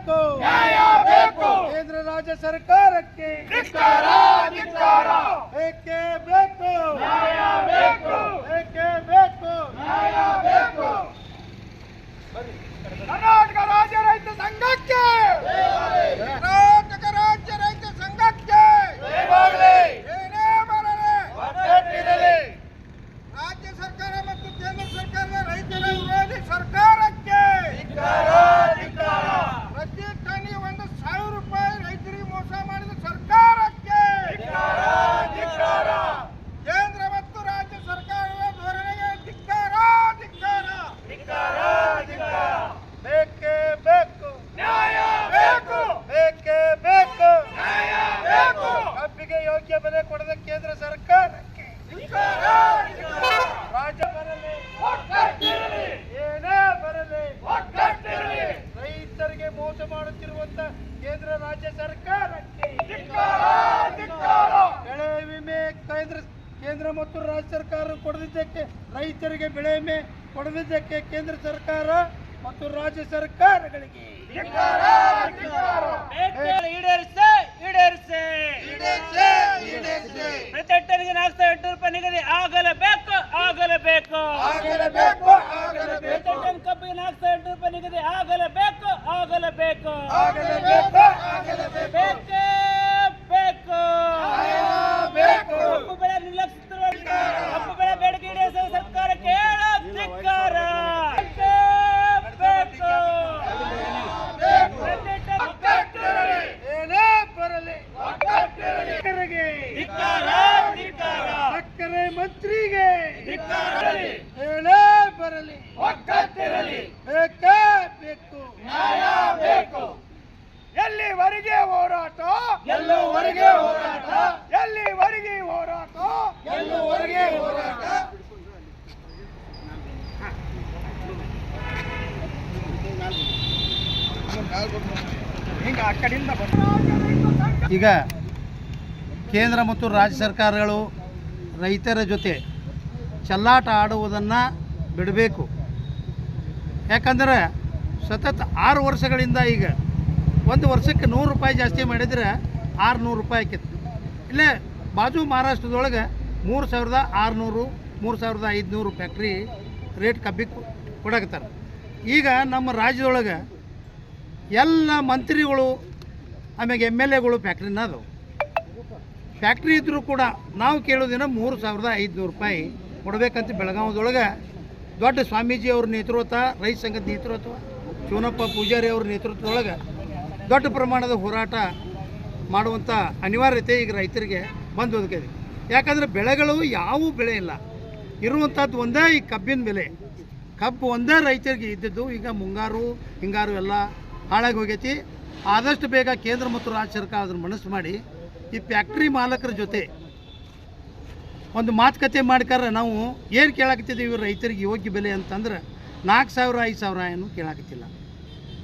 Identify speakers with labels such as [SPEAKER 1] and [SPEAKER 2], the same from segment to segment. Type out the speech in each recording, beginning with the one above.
[SPEAKER 1] ಬೇಕು ನ್ಯಾಯ ಬೇಕು ಕೇಂದ್ರ ರಾಜ್ಯ ಸರ್ಕಾರಕ್ಕೆ ಧಿಕ್ಕಾರ
[SPEAKER 2] ಧಿಕ್ಕಾರ
[SPEAKER 1] ಏಕೆ ಬೇಕು ನ್ಯಾಯ
[SPEAKER 2] ಬೇಕು
[SPEAKER 1] ಏಕೆ ಬೇಕು ನ್ಯಾಯ ಬೇಕು
[SPEAKER 2] ಕರ್ನಾಟಕ ರಾಜ್ಯ ರೈತ ಸಂಘಕ್ಕೆ
[SPEAKER 3] ಕರ್ನಾಟಕ ರಾಜ್ಯ ರೈತ ಸಂಘಕ್ಕೆ ಏನೇ
[SPEAKER 1] ಬರಲಿ
[SPEAKER 3] ರಾಜ್ಯ ಸರ್ಕಾರ ಮತ್ತು ಕೇಂದ್ರ ಸರ್ಕಾರ ರೈತರ ವಿರೋಧಿ ಸರ್ಕಾರಕ್ಕೆ ಧಿಕ್ಕಾರ
[SPEAKER 1] ಕೊಡದ ಕೇಂದ್ರ ಸರ್ಕಾರಕ್ಕೆ ರಾಜ್ಯ ಬರಲಿ ಏನೇ ಬರಲಿ. ರೈತರಿಗೆ ಮೋಸ ಮಾಡುತ್ತಿರುವಂತ ಕೇಂದ್ರ ರಾಜ್ಯ ಸರ್ಕಾರಕ್ಕೆ. ಬೆಳೆ ವಿಮೆ ಕೇಂದ್ರ ಕೇಂದ್ರ ಮತ್ತು ರಾಜ್ಯ ಸರ್ಕಾರ ಕೊಡದಿದ್ದಕ್ಕೆ ರೈತರಿಗೆ ಬೆಳೆ ವಿಮೆ ಕೊಡದಿದ್ದಕ್ಕೆ ಕೇಂದ್ರ ಸರ್ಕಾರ ಮತ್ತು ರಾಜ್ಯ ಸರ್ಕಾರಗಳಿಗೆ.
[SPEAKER 2] ಈಡೇರಿಸಿ. ಈಡೇರಿಸಿ. ಪ್ರತಿ ಹೆಕ್ಟರ್ಗೆ ನಾಲ್ಕು ಸಾವಿರ ಎಂಟು ರೂಪಾಯಿ ನಿಗದಿ. ಆಗಲೇಬೇಕು. ಆಗಲೇಬೇಕು
[SPEAKER 1] ಪ್ರತಿ
[SPEAKER 2] ಟನ್ ಕಬ್ಬಿಗೆ ನಾಲ್ಕು ಸಾವಿರ ಎಂಟು ರೂಪಾಯಿ ನಿಗದಿ ಆಗಲೇಬೇಕು ಆಗಲೇಬೇಕು
[SPEAKER 1] ಆಗಲೇಬೇಕು
[SPEAKER 2] ಆಗಲೇಬೇಕು ಬೇಕೇ ಬೇಕು ಬೇಕು. ಕಬ್ಬು ಬೆಳೆ ನಿರ್ಲಕ್ಷಿಸಿರುವ ಕಬ್ಬು ಬೆಳೆ ಬೇಡಿಕೆ ಈಡೇರಿಸುವ ಸರ್ಕಾರಕ್ಕೆ ಹೇಳು ಧಿಕ್ಕಾರ ಬೇಕೇ ಬೇಕು ಪ್ರತಿ ಟನ್ ಕಬ್ಬಿಗೆ
[SPEAKER 1] ಏನೇ ಬರಲಿ ಸಕ್ಕರೆಗೆ ಧಿಕ್ಕಾರ ಧಿಕ್ಕಾರ ಸಕ್ಕರೆ ಮಂತ್ರಿಗೆ ಹೇಳೇ ಬರಲಿ.
[SPEAKER 2] ಬರಲಿ
[SPEAKER 1] ಬೇಕೇ ಬೇಕು.
[SPEAKER 2] ಬೇಕು. ಎಲ್ಲಿವರೆಗೆ ಹೋರಾಟ?
[SPEAKER 1] ಎಲ್ಲೂವರೆಗೆ ಹೋರಾಟ?
[SPEAKER 2] ಎಲ್ಲಿವರೆಗೆ ಹೋರಾಟ?
[SPEAKER 1] ಎಲ್ಲೂವರೆಗೆ ಹೋರಾಟ?
[SPEAKER 2] ಹಿಂಗ ಆ ಕಡೆಯಿಂದ
[SPEAKER 1] ಈಗ ಕೇಂದ್ರ ಮತ್ತು ರಾಜ್ಯ ಸರ್ಕಾರಗಳು ರೈತರ ಜೊತೆ ಚಲ್ಲಾಟ ಆಡುವುದನ್ನು ಬಿಡಬೇಕು. ಯಾಕಂದ್ರೆ ಸತತ ಆರು ವರ್ಷಗಳಿಂದ ಈಗ ಒಂದು ವರ್ಷಕ್ಕೆ ನೂರು ರೂಪಾಯಿ ಜಾಸ್ತಿ ಮಾಡಿದರೆ ಆರುನೂರು ರೂಪಾಯಿ ಆಕಿತ್ತು ಇಲ್ಲೇ ಬಾಜು ಮಹಾರಾಷ್ಟ್ರದೊಳಗೆ ಮೂರು ಸಾವಿರದ ಆರುನೂರು, ಮೂರು ಸಾವಿರದ ಐದುನೂರು ಫ್ಯಾಕ್ಟ್ರಿ ರೇಟ್ ಕಬ್ಬಿಗೆ ಕೊಡಕತ್ತಾರೆ. ಈಗ ನಮ್ಮ ರಾಜ್ಯದೊಳಗೆ ಎಲ್ಲ ಮಂತ್ರಿಗಳು ಆಮೇಲೆ ಎಂ ಎಲ್ ಎಗಳು ಫ್ಯಾಕ್ಟ್ರಿನ ಅದಾವೆ. ಫ್ಯಾಕ್ಟ್ರಿ ಇದ್ದರೂ ಕೂಡ ನಾವು ಕೇಳೋದಿನ ಮೂರು ಸಾವಿರದ ಐದುನೂರು ರೂಪಾಯಿ ಕೊಡಬೇಕಂತ ಬೆಳಗಾವದೊಳಗೆ ದೊಡ್ಡ ಸ್ವಾಮೀಜಿ ಅವ್ರ ನೇತೃತ್ವ, ರೈತ ಸಂಘದ ನೇತೃತ್ವ ಶಿವನಪ್ಪ ಪೂಜಾರಿ ಅವ್ರ ನೇತೃತ್ವದೊಳಗೆ ದೊಡ್ಡ ಪ್ರಮಾಣದ ಹೋರಾಟ ಮಾಡುವಂಥ ಅನಿವಾರ್ಯತೆ ಈಗ ರೈತರಿಗೆ ಬಂದು ಒದಗಿದೆ ಯಾಕಂದರೆ ಬೆಳೆಗಳು ಯಾವ ಬೆಳೆ ಇಲ್ಲ. ಇರುವಂಥದ್ದು ಒಂದೇ ಈ ಕಬ್ಬಿನ ಬೆಲೆ. ಕಬ್ಬು ಒಂದೇ ರೈತರಿಗೆ ಇದ್ದಿದ್ದು, ಈಗ ಮುಂಗಾರು, ಹಿಂಗಾರು ಎಲ್ಲ ಹಾಳಾಗಿ ಹೋಗೈತಿ ಆದಷ್ಟು ಬೇಗ ಕೇಂದ್ರ ಮತ್ತು ರಾಜ್ಯ ಸರ್ಕಾರ ಅದನ್ನು ಮನಸ್ಸು ಮಾಡಿ ಈ ಫ್ಯಾಕ್ಟ್ರಿ ಮಾಲಕರ ಜೊತೆ ಒಂದು ಮಾತುಕತೆ ಮಾಡ್ಕಾರ ನಾವು ಏನು ಕೇಳಾಕತ್ತಿದ್ದೀವಿ ರೈತರಿಗೆ ಯೋಗ್ಯ ಬೆಲೆ ಅಂತಂದ್ರೆ ನಾಲ್ಕು ಸಾವಿರ, ಐದು ಸಾವಿರ ಏನು ಕೇಳಾಕತ್ತಿಲ್ಲ.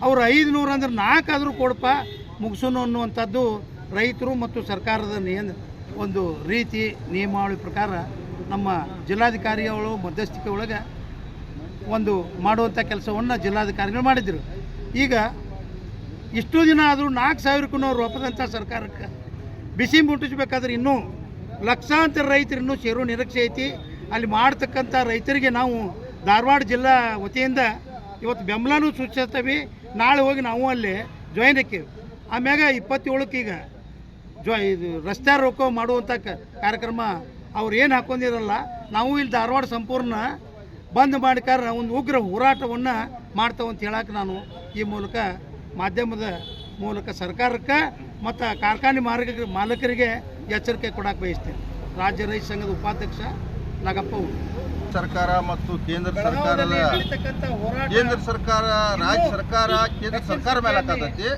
[SPEAKER 1] ಅವ್ರು ಐದುನೂರು ಅಂದ್ರೆ ನಾಲ್ಕಾದರೂ ಕೊಡಪ್ಪ ಮುಗಿಸೋನು ಅನ್ನುವಂಥದ್ದು ರೈತರು ಮತ್ತು ಸರ್ಕಾರದ ನಿಯಮ ಒಂದು ರೀತಿ ನಿಯಮಾವಳಿ ಪ್ರಕಾರ ನಮ್ಮ ಜಿಲ್ಲಾಧಿಕಾರಿಗಳು, ಮಧ್ಯಸ್ಥಿಕೆ ಒಳಗೆ ಒಂದು ಮಾಡುವಂಥ ಕೆಲಸವನ್ನು ಜಿಲ್ಲಾಧಿಕಾರಿಗಳು ಮಾಡಿದರು. ಈಗ ಇಷ್ಟು ದಿನ ಆದರೂ ನಾಲ್ಕು ಸಾವಿರಕ್ಕೂ ಅವ್ರು ಒಪ್ಪದಂಥ ಸರ್ಕಾರಕ್ಕೆ ಬಿಸಿ ಮುಟ್ಟಿಸ್ಬೇಕಾದ್ರೆ ಇನ್ನೂ ಲಕ್ಷಾಂತರ ರೈತರು ಇನ್ನೂ ಸೇರೋ ನಿರೀಕ್ಷೆ ಐತಿ. ಅಲ್ಲಿ ಮಾಡ್ತಕ್ಕಂಥ ರೈತರಿಗೆ ನಾವು ಧಾರವಾಡ ಜಿಲ್ಲಾ ವತಿಯಿಂದ ಇವತ್ತು ಬೆಂಬಲನೂ ಸೂಚಿಸ್ತೀವಿ. ನಾಳೆ ಹೋಗಿ ನಾವು ಅಲ್ಲಿ ಜಾಯಿನ್ ಹಾಕೀವಿ. ಆಮ್ಯಾಗ ಇಪ್ಪತ್ತೇಳಕ್ಕೆ ಈಗ ಜ ಇದು ರಸ್ತೆ ರೋಕೋ ಮಾಡುವಂಥ ಕಾರ್ಯಕ್ರಮ ಅವ್ರು ಏನು ಹಾಕೊಂಡಿರಲ್ಲ, ನಾವು ಇಲ್ಲಿ ಧಾರವಾಡ ಸಂಪೂರ್ಣ ಬಂದ್ ಮಾಡಿಕಾರ ಒಂದು ಉಗ್ರ ಹೋರಾಟವನ್ನು ಮಾಡ್ತಾವಂತ ಹೇಳಕ್ಕೆ ನಾನು ಈ ಮೂಲಕ ಮಾಧ್ಯಮದ ಮೂಲಕ ಸರ್ಕಾರಕ್ಕೆ ಮತ್ತು ಕಾರ್ಖಾನೆ ಮಾರ್ಗ ಮಾಲಕರಿಗೆ ಎಚ್ಚರಿಕೆ ಕೊಡಕ್ಕೆ ಬಯಸ್ತೇನೆ. ರಾಜ್ಯ ರೈತ ಸಂಘದ ಉಪಾಧ್ಯಕ್ಷ ನಾಗಪ್ಪ
[SPEAKER 3] ಸರ್ಕಾರ ಮತ್ತು ಕೇಂದ್ರ ಸರ್ಕಾರ
[SPEAKER 1] ಕೇಂದ್ರ
[SPEAKER 3] ಸರ್ಕಾರ ರಾಜ್ಯ ಸರ್ಕಾರ ಕೇಂದ್ರ ಸರ್ಕಾರ ಮೇಲೆ ಹಾಕತೈತಿ.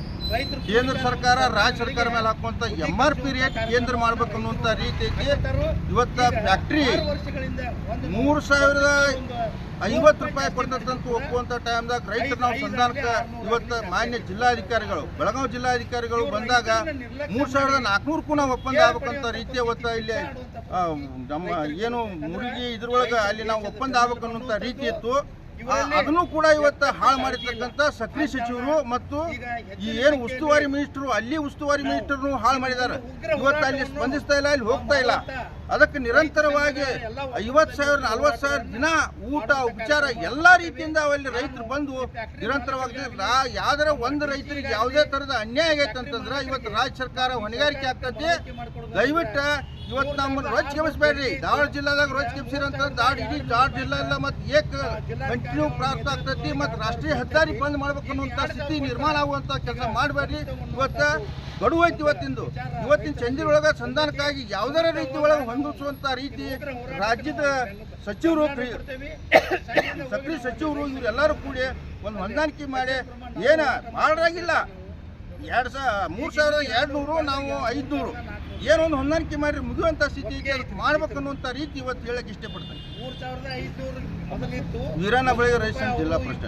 [SPEAKER 1] ಕೇಂದ್ರ ಸರ್ಕಾರ ರಾಜ್ಯ ಸರ್ಕಾರ ಮೇಲೆ
[SPEAKER 3] ಹಾಕುವಂತ ಎಂ ಆರ್ ಪಿ ರೇಟ್ ಕೇಂದ್ರ ಮಾಡ್ಬೇಕು ಅನ್ನುವಂತ ರೀತಿ ಐತಿ ಇವತ್ತ ಫ್ಯಾಕ್ಟ್ರಿ
[SPEAKER 1] ಮೂರು ಸಾವಿರದ
[SPEAKER 3] ಐವತ್ತು ರೂಪಾಯಿ ಕೊಡ್ತಕ್ಕಂತ ಒಪ್ಪುವಂತ ಟೈಮ್ದಾಗ ರೈತರು ನಾವು ಸಂಧಾನಕ್ಕೆ ಇವತ್ತು ಮಾನ್ಯ ಜಿಲ್ಲಾಧಿಕಾರಿಗಳು ಬೆಳಗಾವಿ ಜಿಲ್ಲಾಧಿಕಾರಿಗಳು ಬಂದಾಗ
[SPEAKER 1] ಮೂರು ಸಾವಿರದ
[SPEAKER 3] ನಾಲ್ಕುನೂರಕ್ಕೂ ನಾವು ಒಪ್ಪಂದ ಆಗ್ಬೇಕಂತ ರೀತಿಯ ಇವತ್ತು ಇಲ್ಲಿ ನಮ್ಮ ಏನು ಮುರುಗಿ ಇದ್ರೊಳಗೆ ಅಲ್ಲಿ ನಾವು ಒಪ್ಪಂದ ಆಗ್ಬೇಕು ಅನ್ನುವಂಥ ರೀತಿ ಇತ್ತು.
[SPEAKER 1] ಅದನ್ನು
[SPEAKER 3] ಕೂಡ ಇವತ್ತು ಹಾಳು ಮಾಡಿರ್ತಕ್ಕಂಥ ಸಕ್ರಿ ಸಚಿವರು ಮತ್ತು
[SPEAKER 1] ಈ ಏನು ಉಸ್ತುವಾರಿ
[SPEAKER 3] ಮಿನಿಸ್ಟರು ಅಲ್ಲಿ ಉಸ್ತುವಾರಿ ಮಿನಿಸ್ಟರ್ನು ಹಾಳು ಮಾಡಿದ್ದಾರೆ.
[SPEAKER 1] ಇವತ್ತು ಅಲ್ಲಿ ಸ್ಪಂದಿಸ್ತಾ
[SPEAKER 3] ಇಲ್ಲ ಅಲ್ಲಿ ಹೋಗ್ತಾ ಇಲ್ಲ. ಅದಕ್ಕೆ ನಿರಂತರವಾಗಿ
[SPEAKER 1] ಐವತ್ತು ಸಾವಿರ ನಲ್ವತ್ತು ಸಾವಿರ ದಿನ
[SPEAKER 3] ಊಟ ಉಪಚಾರ ಎಲ್ಲ ರೀತಿಯಿಂದ ಅವಲ್ಲಿ ರೈತರು ಬಂದು
[SPEAKER 1] ನಿರಂತರವಾಗಿ
[SPEAKER 3] ಯಾವ್ದಾರ ಒಂದು ರೈತರಿಗೆ ಯಾವುದೇ ಥರದ ಅನ್ಯಾಯ ಆಗೈತೆ ಅಂತಂದ್ರೆ ಇವತ್ತು ರಾಜ್ಯ ಸರ್ಕಾರ ಹೊಣೆಗಾರಿಕೆ ಆಗ್ತದೆ
[SPEAKER 1] ದಯವಿಟ್ಟು
[SPEAKER 3] ಇವತ್ತು ನಮ್ಮ ರೋಜ್ ಕೆಮಿಸ್ಬೇಡ್ರಿ ಧಾರವಾಡ ಜಿಲ್ಲಾದಾಗ ರೋಜ್ ಕೆಮಿಸಿರ ಧಾರವಾಡ ಇಡೀ ಧಾರವಾಡ ಜಿಲ್ಲಾ ಎಲ್ಲ ಮತ್ತೆ ಏಕ
[SPEAKER 1] ಕಂಟಿನ್ಯೂ ಪ್ರಾಪ್ತ ಆಗ್ತೈತಿ ಮತ್ತು ರಾಷ್ಟ್ರೀಯ ಹೆದ್ದಾರಿ
[SPEAKER 3] ಬಂದ್ ಮಾಡ್ಬೇಕು ಅನ್ನುವಂಥ ಸ್ಥಿತಿ ನಿರ್ಮಾಣ ಆಗುವಂಥ ಕೆಲಸ ಮಾಡಬೇಡ್ರಿ.
[SPEAKER 1] ಇವತ್ತು
[SPEAKER 3] ಗಡುವು ಐತಿ ಇವತ್ತಿಂದು.
[SPEAKER 1] ಇವತ್ತಿನ ಚಂದಿರೊಳಗೆ ಸಂಧಾನಕ್ಕಾಗಿ
[SPEAKER 3] ಯಾವ್ದಾರ ರೀತಿ ಒಳಗೆ ಹೊಂದಿಸುವಂಥ ರೀತಿ
[SPEAKER 1] ರಾಜ್ಯದ
[SPEAKER 3] ಸಚಿವರು
[SPEAKER 1] ಸಕ್ರಿಯ ಸಚಿವರು ಇವರೆಲ್ಲರೂ ಕೂಡಿ
[SPEAKER 3] ಒಂದು ಹೊಂದಾಣಿಕೆ ಮಾಡಿ
[SPEAKER 1] ಏನ ಮಾಡಾಗಿಲ್ಲ
[SPEAKER 3] ಎರಡು ಸಾವಿರ ಮೂರು ಸಾವಿರ ಎರಡು ನೂರು ನಾವು ಐದುನೂರು.
[SPEAKER 1] ಏನೊಂದು
[SPEAKER 3] ಹೊಂದಾಣಿಕೆ ಮಾಡಿ ಮುಗಿಯುವಂಥ ಸ್ಥಿತಿ ಐತಿ ಅದಕ್ಕೆ ಮಾಡ್ಬೇಕು ಅನ್ನುವಂಥ ರೀತಿ ಇವತ್ತು ಹೇಳಕ್ಕೆ ಇಷ್ಟಪಡ್ತೇನೆ.
[SPEAKER 1] ಮೂರು ಸಾವಿರದ ಐದುನೂರು ಮೊದಲಿತ್ತು.
[SPEAKER 3] ವೀರಣ್ಣ ಬಳಿಗೆ ರೈತ ಜಿಲ್ಲಾ ಪ್ರಶ್ನೆ.